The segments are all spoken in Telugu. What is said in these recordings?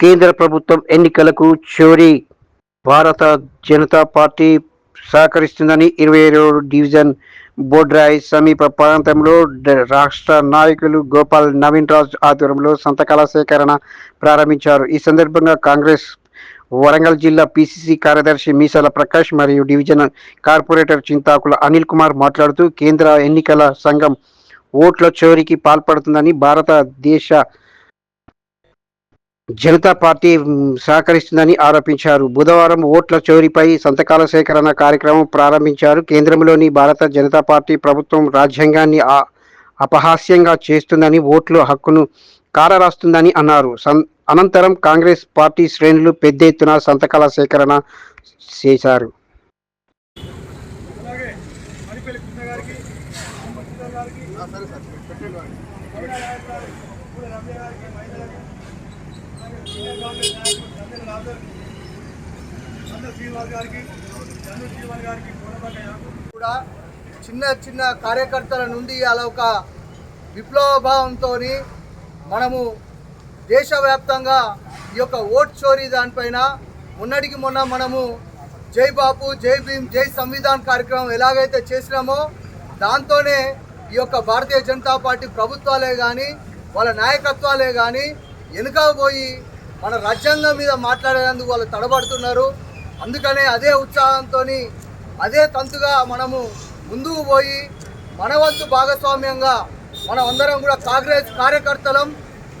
కేంద్ర ప్రభుత్వం ఎన్నికలకు చోరీ భారత జనతా పార్టీ సహకరిస్తుందని ఇరవై ఏడు డివిజన్ బోడ్రాయ్ సమీప ప్రాంతంలో రాష్ట్ర నాయకులు గోపాల్ నవీన్ రాజ్ ఆధ్వర్యంలో సంతకాల సేకరణ ప్రారంభించారు. ఈ సందర్భంగా కాంగ్రెస్ వరంగల్ జిల్లా పిసిసి కార్యదర్శి మీసాల ప్రకాష్ మరియు డివిజన్ కార్పొరేటర్ చింతాకుల అనిల్ కుమార్ మాట్లాడుతూ కేంద్ర ఎన్నికల సంఘం ఓట్ల చోరీకి పాల్పడుతుందని భారతదేశ జనతా పార్టీ సహకరిస్తుందని ఆరోపించారు. బుధవారం ఓట్ల చోరీపై సంతకాల సేకరణ కార్యక్రమం ప్రారంభించారు. కేంద్రంలోని భారత జనతా పార్టీ ప్రభుత్వం రాజ్యాంగాన్ని అపహాస్యంగా చేస్తుందని ఓట్లు హక్కును కారరాస్తుందని అన్నారు. సం- అనంతరం కాంగ్రెస్ పార్టీ శ్రేణులు పెద్ద ఎత్తున సంతకాల సేకరణ చేశారు. కాంగ్రెస్ నాయకులు చంద్ర రాజర్ చంద్ర శ్రీనివాస్ గారికి చంద్ర శ్రీనివాస్ గారికి కూడా చిన్న చిన్న కార్యకర్తల నుండి అలా ఒక విప్లవ భావంతో మనము దేశవ్యాప్తంగా ఈ యొక్క ఓట్ చోరీ దానిపైన మొన్నటికి మొన్న మనము జై బాపు జై భీమ్ జై సంవిధాన్ కార్యక్రమం ఎలాగైతే చేసినామో దాంతోనే ఈ యొక్క భారతీయ జనతా పార్టీ ప్రభుత్వాలే కానీ వాళ్ళ నాయకత్వాలే కానీ వెనుక పోయి మన రాజ్యాంగం మీద మాట్లాడేందుకు వాళ్ళు తడబడుతున్నారు. అందుకనే అదే ఉత్సాహంతో అదే తంతుగా మనము ముందుకు పోయి మన వంతు భాగస్వామ్యంగా మనం అందరం కూడా కాంగ్రెస్ కార్యకర్తలం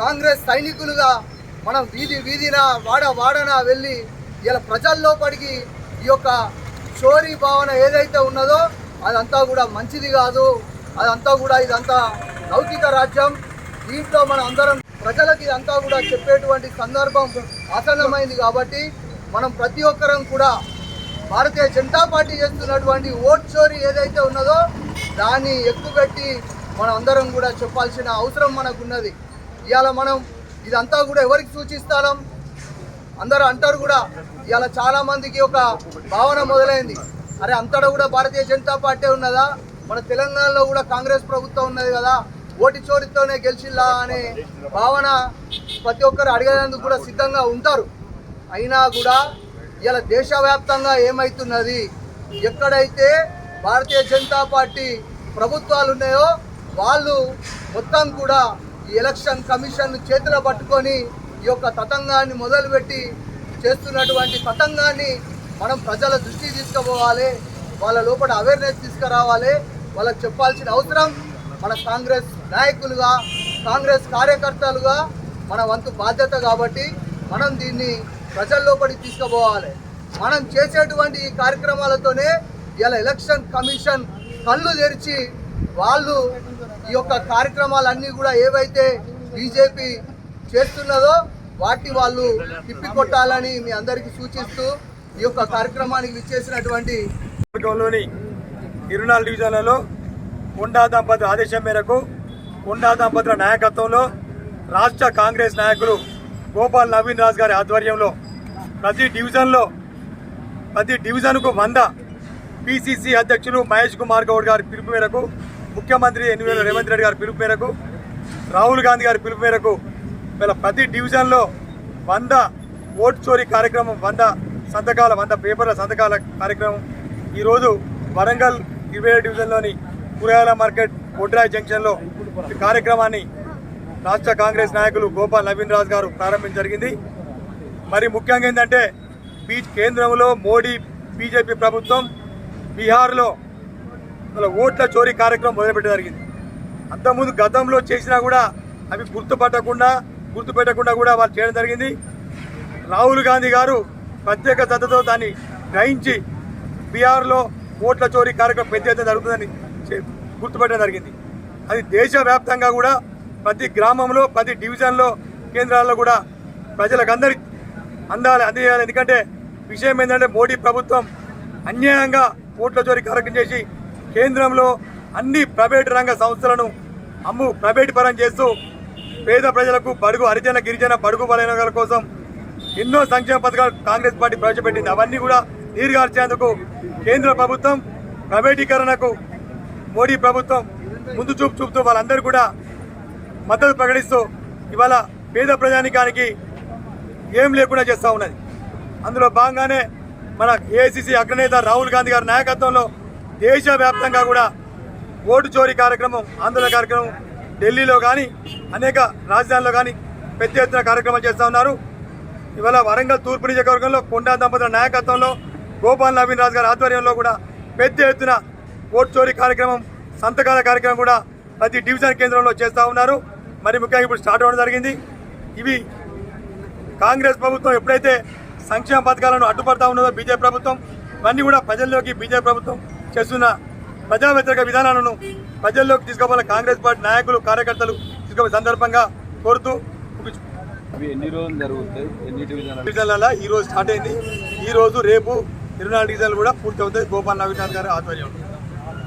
కాంగ్రెస్ సైనికులుగా మనం వీధి వీధిన వాడ వాడన వెళ్ళి ఇలా ప్రజల్లోపడికి ఈ యొక్క చోరీ భావన ఏదైతే ఉన్నదో అదంతా కూడా మంచిది కాదు. అదంతా కూడా ఇదంతా లౌకిక రాజ్యం. దీంట్లో మనం అందరం ప్రజలకు ఇదంతా కూడా చెప్పేటువంటి సందర్భం ఆసన్నమైంది కాబట్టి మనం ప్రతి ఒక్కరం కూడా భారతీయ జనతా పార్టీ చేస్తున్నటువంటి ఓట్ చోరీ ఏదైతే ఉన్నదో దాన్ని ఎక్కుపెట్టి మనం అందరం కూడా చెప్పాల్సిన అవసరం మనకు ఉన్నది ఇవాళ మనం ఇదంతా కూడా ఎవరికి సూచిస్తాం అందరూ అంటారు కూడా ఇవాళ చాలామందికి ఒక భావన మొదలైంది. అరే అంతటా కూడా భారతీయ జనతా పార్టీ ఉన్నదా? మన తెలంగాణలో కూడా కాంగ్రెస్ ప్రభుత్వం ఉన్నది కదా? ఓటి చోరితోనే గెలిచిల్లా అనే భావన ప్రతి ఒక్కరు అడిగేందుకు కూడా సిద్ధంగా ఉంటారు. అయినా కూడా ఇలా దేశవ్యాప్తంగా ఏమవుతున్నది ఎక్కడైతే భారతీయ జనతా పార్టీ ప్రభుత్వాలు ఉన్నాయో వాళ్ళు మొత్తం కూడా ఈ ఎలక్షన్ కమిషన్ చేతిలో పట్టుకొని ఈ యొక్క తతంగాన్ని మొదలుపెట్టి చేస్తున్నటువంటి తతంగాన్ని మనం ప్రజల దృష్టికి తీసుకుపోవాలి వాళ్ళ లోపల అవేర్నెస్ తీసుకురావాలి వాళ్ళకి చెప్పాల్సిన అవసరం మన కాంగ్రెస్ నాయకులుగా కాంగ్రెస్ కార్యకర్తలుగా మన వంతు బాధ్యత కాబట్టి మనం దీన్ని ప్రజల్లోపడి తీసుకుపోవాలి. మనం చేసేటువంటి ఈ కార్యక్రమాలతోనే ఇలా ఎలక్షన్ కమిషన్ కళ్ళు తెరిచి వాళ్ళు ఈ యొక్క కార్యక్రమాలన్నీ కూడా ఏవైతే బీజేపీ చేస్తున్నదో వాటిని వాళ్ళు తిప్పికొట్టాలని మీ అందరికీ సూచిస్తూ ఈ యొక్క కార్యక్రమానికి విచ్చేసినటువంటి వర్గంలోని డివిజన్లలో కొండా దంపతుల ఆదేశం మేరకు కొండా దంపతుల నాయకత్వంలో రాష్ట్ర కాంగ్రెస్ నాయకులు గోపాల్ నవీన్ రాజ్ గారి ఆధ్వర్యంలో ప్రతి డివిజన్లో ప్రతి డివిజన్కు వంద పిసిసి అధ్యక్షులు మహేష్ కుమార్ గౌడ్ గారి పిలుపు మేరకు ముఖ్యమంత్రి ఎన్నివేల రేవంత్ రెడ్డి గారి పిలుపు మేరకు రాహుల్ గాంధీ గారి పిలుపు మేరకు ఇలా ప్రతి డివిజన్లో వంద ఓట్ చోరీ కార్యక్రమం వంద సంతకాల వంద పేపర్ల సంతకాల కార్యక్రమం. ఈరోజు వరంగల్ ఇరవై డివిజన్లోని కూరగాయల మార్కెట్ కొడ్రాయ్ జంక్షన్లో ఈ కార్యక్రమాన్ని రాష్ట్ర కాంగ్రెస్ నాయకులు గోపాల్ నవీన్ రాజ్ గారు ప్రారంభించడం జరిగింది. మరి ముఖ్యంగా ఏంటంటే బీ కేంద్రంలో మోడీ బీజేపీ ప్రభుత్వం బీహార్లో ఓట్ల చోరీ కార్యక్రమం మొదలుపెట్టడం జరిగింది. అంతకుముందు గతంలో చేసినా కూడా అవి గుర్తుపట్టకుండా గుర్తుపెట్టకుండా కూడా వాళ్ళు చేయడం జరిగింది. రాహుల్ గాంధీ గారు ప్రత్యేక శ్రద్ధతో దాన్ని గ్రహించి బీహార్లో ఓట్ల చోరీ కార్యక్రమం పెద్ద ఎత్తున జరుగుతుందని గుర్తుపెట్టడం జరిగింది. అది దేశవ్యాప్తంగా కూడా ప్రతి గ్రామంలో ప్రతి డివిజన్లో కేంద్రాల్లో కూడా ప్రజలకు అందరి అందాలి అందజేయాలి ఎందుకంటే విషయం ఏంటంటే మోడీ ప్రభుత్వం అన్యాయంగా ఓట్ల జోరి కార్యక్రమం చేసి కేంద్రంలో అన్ని ప్రైవేటు రంగ సంస్థలను అమ్ము ప్రైవేటు పరం చేస్తూ పేద ప్రజలకు బడుగు హరిజన గిరిజన బడుగు బలైన కోసం ఎన్నో సంక్షేమ పథకాలు కాంగ్రెస్ పార్టీ ప్రవేశపెట్టింది. అవన్నీ కూడా నీరుగార్చేందుకు కేంద్ర ప్రభుత్వం ప్రైవేటీకరణకు మోడీ ప్రభుత్వం ముందు చూపు చూపుతూ వాళ్ళందరూ కూడా మద్దతు ప్రకటిస్తూ ఇవాళ పేద ప్రజానికానికి ఏం లేకుండా చేస్తూ ఉన్నది. అందులో భాగంగానే మన ఏఐసిసి అగ్రనేత రాహుల్ గాంధీ గారి నాయకత్వంలో దేశవ్యాప్తంగా కూడా ఓటు చోరీ కార్యక్రమం ఆందోళన కార్యక్రమం ఢిల్లీలో కానీ అనేక రాజధానిలో కానీ పెద్ద ఎత్తున కార్యక్రమం చేస్తూ ఉన్నారు. ఇవాళ వరంగల్ తూర్పు నియోజకవర్గంలో కొండా దంపతుల నాయకత్వంలో గోపాల్ నవీన్ రాజు గారి ఆధ్వర్యంలో కూడా పెద్ద ఎత్తున ఓటు చోరీ కార్యక్రమం సంతకాల కార్యక్రమం కూడా ప్రతి డివిజన్ కేంద్రంలో చేస్తూ ఉన్నారు. మరి ముఖ్యంగా ఇప్పుడు స్టార్ట్ అవ్వడం జరిగింది. ఇవి కాంగ్రెస్ ప్రభుత్వం ఎప్పుడైతే సంక్షేమ పథకాలను అడ్డుపడతా ఉన్నదో బీజేపీ ప్రభుత్వం ఇవన్నీ కూడా ప్రజల్లోకి బీజేపీ ప్రభుత్వం చేస్తున్న ప్రజా వ్యతిరేక విధానాలను ప్రజల్లోకి తీసుకోవాలని కాంగ్రెస్ పార్టీ నాయకులు కార్యకర్తలు తీసుకోవే సందర్భంగా కోరుతూ డివిజన్లలో ఈ రోజు స్టార్ట్ అయింది. ఈ రోజు రేపు ఇరవై నాలుగు డివిజన్లు కూడా పూర్తి అవుతాయి. గోపాల్ నవీనాథ్ గారి ఆధ్వర్యంలో.